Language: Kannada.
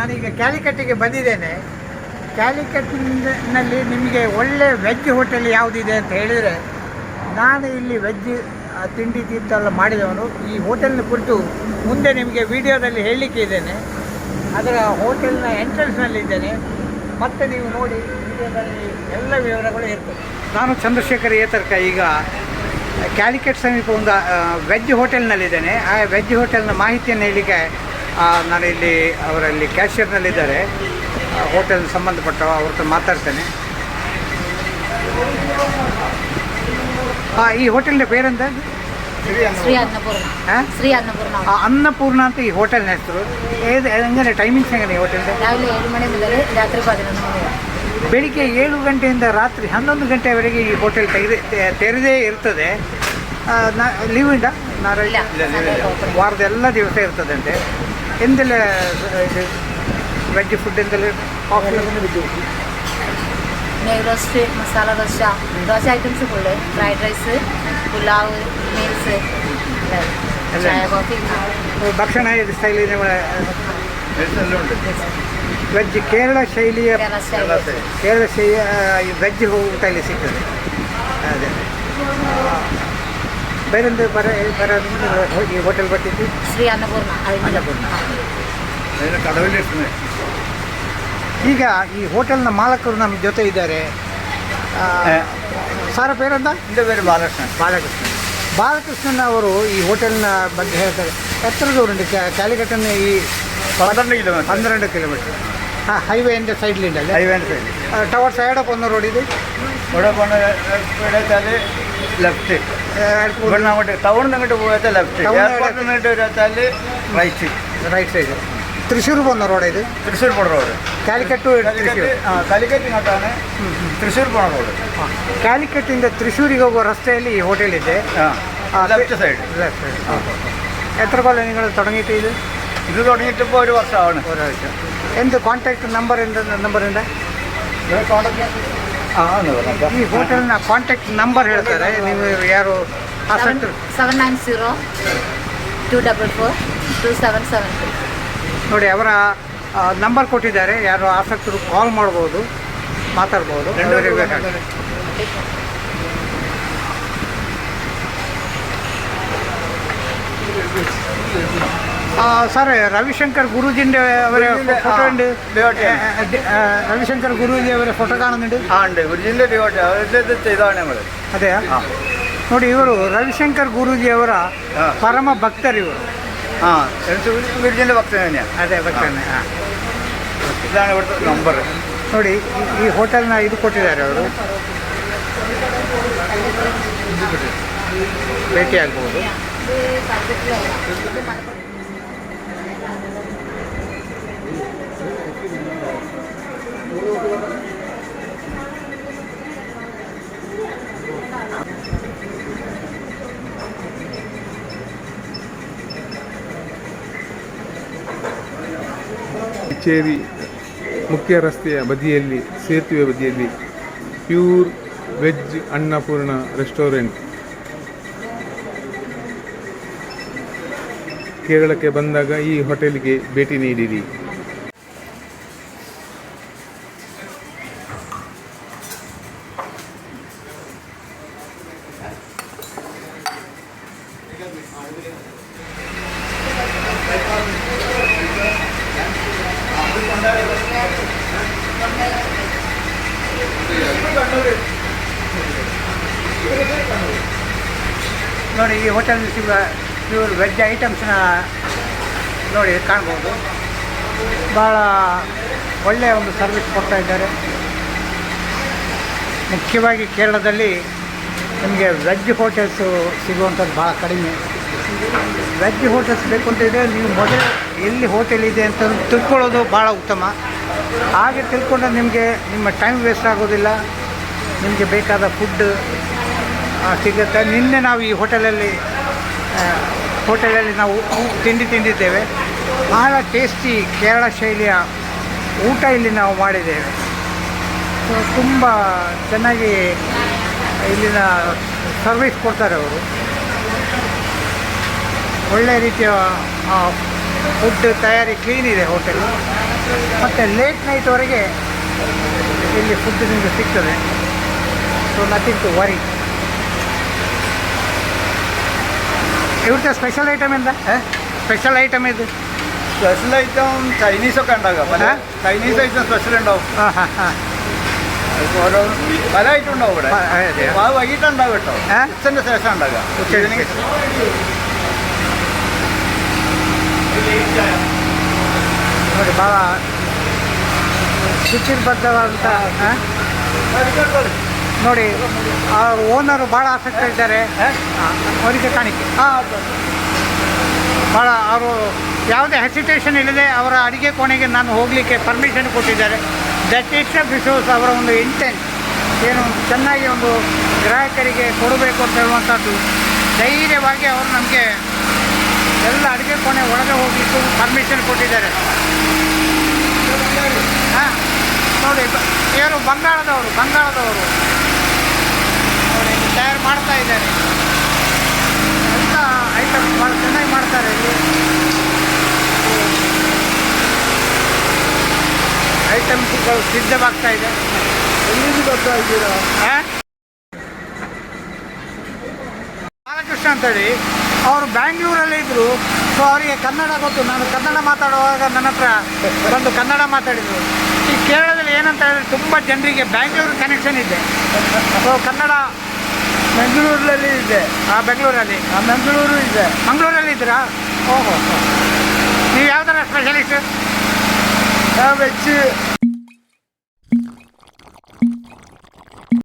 ನಾನೀಗ ಕ್ಯಾಲಿಕಟ್ಟಿಗೆ ಬಂದಿದ್ದೇನೆ. ಕ್ಯಾಲಿಕಟ್ಟಿನಲ್ಲಿ ನಿಮಗೆ ಒಳ್ಳೆ ವೆಜ್ ಹೋಟೆಲ್ ಯಾವುದಿದೆ ಅಂತ ಹೇಳಿದರೆ, ನಾನು ಇಲ್ಲಿ ವೆಜ್ ತಿಂಡಿ ತಿಂತೆಲ್ಲ ಮಾಡಿದವನು. ಈ ಹೋಟೆಲ್ನ ಕುರಿತು ಮುಂದೆ ನಿಮಗೆ ವಿಡಿಯೋದಲ್ಲಿ ಹೇಳಲಿಕ್ಕೆ ಇದ್ದೇನೆ. ಅದರ ಹೋಟೆಲ್ನ ಎಂಟ್ರೆನ್ಸ್ನಲ್ಲಿದ್ದೇನೆ ಮತ್ತೆ ನೀವು ನೋಡಿ ವಿಡಿಯೋದಲ್ಲಿ ಎಲ್ಲ ವಿವರಗಳು ಇರ್ತದೆ. ನಾನು ಚಂದ್ರಶೇಖರ್ ಏತರ್ಕ ಈಗ ಕ್ಯಾಲಿಕೆಟ್ ಸಮೀಪ ಒಂದು ವೆಜ್ ಹೋಟೆಲ್ನಲ್ಲಿದ್ದೇನೆ. ಆ ವೆಜ್ ಹೋಟೆಲ್ನ ಮಾಹಿತಿಯನ್ನು ಹೇಳಲಿಕ್ಕೆ ನಾನು ಇಲ್ಲಿ ಅವರಲ್ಲಿ ಕ್ಯಾಶಿಯರ್ನಲ್ಲಿದ್ದಾರೆ. ಹೋಟೆಲ್ ಸಂಬಂಧಪಟ್ಟ ಅವ್ರ ಮಾತಾಡ್ತೇನೆ. ಈ ಹೋಟೆಲ್ನ ಬೇರೆಂತ ಶ್ರೀ ಅನ್ನಪೂರ್ಣ. ಶ್ರೀ ಅನ್ನಪೂರ್ಣ ಅಂತ ಈ ಹೋಟೆಲ್ ಹೆಸರು. ಹೆಂಗಂದ್ರೆ ಟೈಮಿಂಗ್ಸ್ ಹೆಂಗನೆ ಈ ಹೋಟೆಲ್ ಬೆಳಿಗ್ಗೆ ಏಳು ಗಂಟೆಯಿಂದ ರಾತ್ರಿ ಹನ್ನೊಂದು ಗಂಟೆವರೆಗೆ ಈ ಹೋಟೆಲ್ ತೆಗೆದೇ ತೆರೆದೇ ಇರ್ತದೆ. ಲೀವ್ ಇಂಡ ವಾರದ ಎಲ್ಲ ದಿವಸ ಇರ್ತದಂತೆ. ಅಂತೆ ಎಂದೆಲ್ಲ ಇದು ವೆಜ್ ಫುಡ್ ಎಂದೆಲ್ಲ ಕಾಫಿ നെയ് roast masala dosa dosa items full fried rice pulao meals എല്ലാം ചായ ഉണ്ട്. കോഫി ಭಕ್ಷಣ ಇದು ಸ್ಟೈಲಿನ ವೆಜ್ ಕೇರಳ ಶೈಲಿಯ കേരള സ്റ്റൈൽ ಕೇರಳ ಶೈಲಿಯ ವೆಜ್ ಊಟ ಇಲ್ಲಿ ಸಿಗ್ತದೆ ಅದೇ ಬೇರೊಂದು ಬರ ಬರ ಈ ಹೋಟೆಲ್ ಬರ್ತಿತ್ತು ಶ್ರೀ ಅನ್ನಪೂರ್ಣ ಅನ್ನಪೂರ್ಣ. ಈಗ ಈ ಹೋಟೆಲ್ನ ಮಾಲಕರು ನಮ್ಮ ಜೊತೆ ಇದ್ದಾರೆ. ಸರ್ ಬೇರೆಂತ ಇಂದ ಬೇರೆ ಬಾಲಕೃಷ್ಣ. ಬಾಲಕೃಷ್ಣ. ಬಾಲಕೃಷ್ಣನ್ ಅವರು ಈ ಹೋಟೆಲ್ನ ಬಗ್ಗೆ ಹೇಳ್ತಾರೆ. ಎತ್ತರ ದೂರ ಉಂಟು ಕ್ಯಾಲಿಕಟ್ಟನ್ನು ಈ ಪನ್ನೆರಡು ಕಿಲೋಮೀಟರ್ ಪನ್ನೆರಡು ಕಿಲೋಮೀಟರ್ ಹಾಂ ಹೈವೇ ಇಂದ ಸೈಡ್ಲಿಂದ ಹೈವೇ ಸೈಡ್ ടവർസ് ഏടെ പോകുന്ന റോഡ് ഇത് ഇവിടെ പോണ ലെഫ്റ്റ് ഇവിടെ അങ്ങോട്ട് ടൗണിൽ അങ്ങോട്ട് പോയാൽ ലെഫ്റ്റ് എയർപോർട്ടിൽ റൈറ്റ് റൈറ്റ് സൈഡ് തൃശ്ശൂർ പോകുന്ന റോഡ് ഇത് തൃശ്ശൂർ പോണ റോഡ് കാലിക്കറ്റ് ആ കാലിക്കറ്റ് ഇങ്ങോട്ടാണ് തൃശ്ശൂർ പോണ റോഡ് കാലിക്കറ്റിന്റെ തൃശ്ശൂർ പോകുന്ന റെസ്റ്റോറന്റ് ഈ ഹോട്ടലിന്റെ ലെഫ്റ്റ് സൈഡ് ലെഫ്റ്റ് സൈഡ് എത്ര കൊല്ലം നിങ്ങൾ തുടങ്ങിയിട്ട് ഇത്? ഇത് തുടങ്ങിയിട്ടിപ്പോൾ ഒരു വർഷമാണ്. ഒരാഴ്ച എന്ത് കോൺടാക്ട് നമ്പർ എന്താ നമ്പർ ഉണ്ട് ಈ ಹೋಟೆಲ್ನ ಕಾಂಟ್ಯಾಕ್ಟ್ ನಂಬರ್ ಹೇಳ್ತಾರೆ ನೀವು ಯಾರು seven nine zero two double four two seven seven two ನೋಡಿ ಅವರ ನಂಬರ್ ಕೊಟ್ಟಿದ್ದಾರೆ ಯಾರು ಆಸಕ್ತರು ಕಾಲ್ ಮಾಡ್ಬೋದು ಮಾತಾಡ್ಬೋದು സാറ് രവിശങ്കർ ഗുരുജിന്റെ അവരെ ഫോട്ടോ ഉണ്ട്. രവിശങ്കർ ഗുരുജി അവരെ ഫോട്ടോ കാണുന്നുണ്ട്. ആ ഉണ്ട്. ഗുരുജിന്റെ ഇതാണ് നമ്മൾ അതെയാ? നോടി ഇവരു രവിശങ്കർ ഗുരുജി അവര പരമ ഭക്തർ ഇവർ ഗുരുജിന്റെ ഭക്തൻ തന്നെയാ. അതെ ഭക്തൻ തന്നെ ഇതാണ് നമ്പർ നോടി ഈ ഹോട്ടലിന് ഇത് കൊട്ടിതരാം അവരു വെയിറ്റ് ചെയ്യാൻ പോകുന്നു ಕಚೇರಿ ಮುಖ್ಯ ರಸ್ತೆಯ ಬದಿಯಲ್ಲಿ ಸೇತುವೆ ಬದಿಯಲ್ಲಿ ಪ್ಯೂರ್ ವೆಜ್ ಅನ್ನಪೂರ್ಣ ರೆಸ್ಟೋರೆಂಟ್. ಕೇರಳಕ್ಕೆ ಬಂದಾಗ ಈ ಹೋಟೆಲ್ಗೆ ಭೇಟಿ ನೀಡಿರಿ. ನೋಡಿ, ಈ ಹೋಟೆಲ್ ಸಿಗುವ ಪ್ಯೂರ್ ವೆಜ್ ಐಟಮ್ಸ್ನ ನೋಡಿ ಕಾಣ್ಬೋದು. ಭಾಳ ಒಳ್ಳೆಯ ಒಂದು ಸರ್ವಿಸ್ ಕೊಡ್ತಾ ಇದ್ದಾರೆ. ಮುಖ್ಯವಾಗಿ ಕೇರಳದಲ್ಲಿ ನಿಮಗೆ ವೆಜ್ ಹೋಟೆಲ್ಸು ಸಿಗುವಂಥದ್ದು ಭಾಳ ಕಡಿಮೆ. ವೆಜ್ ಹೋಟೆಲ್ಸ್ ಬೇಕು ಅಂತ ಇದ್ದರೆ ನೀವು ಮೊದಲು ಎಲ್ಲಿ ಹೋಟೆಲ್ ಇದೆ ಅಂತ ತಿಳ್ಕೊಳ್ಳೋದು ಭಾಳ ಉತ್ತಮ. ಹಾಗೆ ತಿಳ್ಕೊಂಡ್ರೆ ನಿಮಗೆ ನಿಮ್ಮ ಟೈಮ್ ವೇಸ್ಟ್ ಆಗೋದಿಲ್ಲ. ನಿಮಗೆ ಬೇಕಾದ ಫುಡ್ ಸಿಗುತ್ತೆ. ನಿನ್ನೆ ನಾವು ಈ ಹೋಟೆಲಲ್ಲಿ ಹೋಟೆಲಲ್ಲಿ ನಾವು ತಿಂಡಿ ತಿಂದಿದ್ದೇವೆ. ಭಾಳ ಟೇಸ್ಟಿ ಕೇರಳ ಶೈಲಿಯ ಊಟ ಇಲ್ಲಿ ನಾವು ಮಾಡಿದ್ದೇವೆ. ತುಂಬ ಚೆನ್ನಾಗಿ ಇಲ್ಲಿನ ಸರ್ವಿಸ್ ಕೊಡ್ತಾರೆ ಅವರು. ಒಳ್ಳೆಯ ರೀತಿಯ ಫುಡ್ ತಯಾರಿ ಕ್ಲೀನ್ ಇದೆ ಹೋಟೆಲ್. ಮತ್ತು ಲೇಟ್ ನೈಟ್ವರೆಗೆ ಇಲ್ಲಿ ಫುಡ್ ನಿಮಗೆ ಸಿಗ್ತದೆ. ಸೊ ನಥಿಂಗ್ ಟು ವರಿ ഇവിടുത്തെ സ്പെഷ്യൽ ഐറ്റം എന്താ സ്പെഷ്യൽ ഐറ്റം ഏത് സ്പെഷ്യൽ ഐറ്റം ചൈനീസൊക്കെ ഉണ്ടാകുക പല ചൈനീസ് ഐറ്റം സ്പെഷ്യൽ ഉണ്ടാവും ഓരോ പല ഐറ്റം ഉണ്ടാവും ഇവിടെ അത് വൈകിട്ട് ഉണ്ടാവും കേട്ടോ ഉച്ചൻ്റെ ശേഷം ഉണ്ടാകുക బాగా శుచిర్బద్ధ అంతా ನೋಡಿ ಆ ಓನರು ಭಾಳ ಆಸಕ್ತಿ ಇದ್ದಾರೆ. ಅವರಿಗೆ ಕಾಣಿಕೆ. ಹೌದು. ಭಾಳ ಅವರು ಯಾವುದೇ ಹೆಸಿಟೇಷನ್ ಇಲ್ಲದೆ ಅವರ ಅಡುಗೆ ಕೋಣೆಗೆ ನಾನು ಹೋಗಲಿಕ್ಕೆ ಪರ್ಮಿಷನ್ ಕೊಟ್ಟಿದ್ದಾರೆ. ದಟ್ ಇಸ್ ಬಿಸೋಸ್ ಅವರ ಒಂದು ಇಂಟೆಂಟ್ ಏನು ಒಂದು ಚೆನ್ನಾಗಿ ಒಂದು ಗ್ರಾಹಕರಿಗೆ ಕೊಡಬೇಕು ಅಂತ ಹೇಳುವಂಥದ್ದು ಧೈರ್ಯವಾಗಿ ಅವರು ನಮಗೆ ಎಲ್ಲ ಅಡುಗೆ ಕೋಣೆ ಒಳಗೆ ಹೋಗಲಿಕ್ಕೆ ಪರ್ಮಿಷನ್ ಕೊಟ್ಟಿದ್ದಾರೆ. ಹಾಂ ನೋಡಿ ಇವರು ಬಂಗಾಳದವರು ಬಂಗಾಳದವರು. ತಯಾರು ಮಾಡ್ತಾ ಇದ್ದಾರೆ. ಅಂತ ಐಟಮ್ಸ್ ಭಾಳ ಚೆನ್ನಾಗಿ ಮಾಡ್ತಾರೆ ಇಲ್ಲಿ. ಐಟಮ್ಸ್ಗಳು ಸಿದ್ಧವಾಗ್ತಾ ಇದೆ. ಎಲ್ಲಿಂದ ಬರ್ತಾ ಇದ್ದೀರಾ? ಬಾಲಕೃಷ್ಣ ಅಂತೇಳಿ. ಅವರು ಬ್ಯಾಂಗ್ಳೂರಲ್ಲಿ ಇದ್ದರು ಸೊ ಅವರಿಗೆ ಕನ್ನಡ ಗೊತ್ತು. ನಾನು ಕನ್ನಡ ಮಾತಾಡುವಾಗ ನನ್ನ ಹತ್ರ ಬಂದು ಕನ್ನಡ ಮಾತಾಡಿದರು. ಈ ಕೇರಳದಲ್ಲಿ ಏನಂತ ಹೇಳಿದ್ರೆ ತುಂಬ ಜನರಿಗೆ ಬ್ಯಾಂಗ್ಳೂರು ಕನೆಕ್ಷನ್ ಇದೆ. ಸೊ ಕನ್ನಡ ಬೆಂಗಳೂರಲ್ಲಿ ಇದೆ. ಆ, ಬೆಂಗಳೂರಲ್ಲಿ? ಆ ಬೆಂಗಳೂರು ಇದೆ. ಮಂಗಳೂರಲ್ಲಿ ಇದ್ದೀರಾ? ಓಹೋ ನೀವು ಯಾವ್ದಾರ ಸ್ಪೆಷಲಿಸ್ಟ್ ವೆಜ್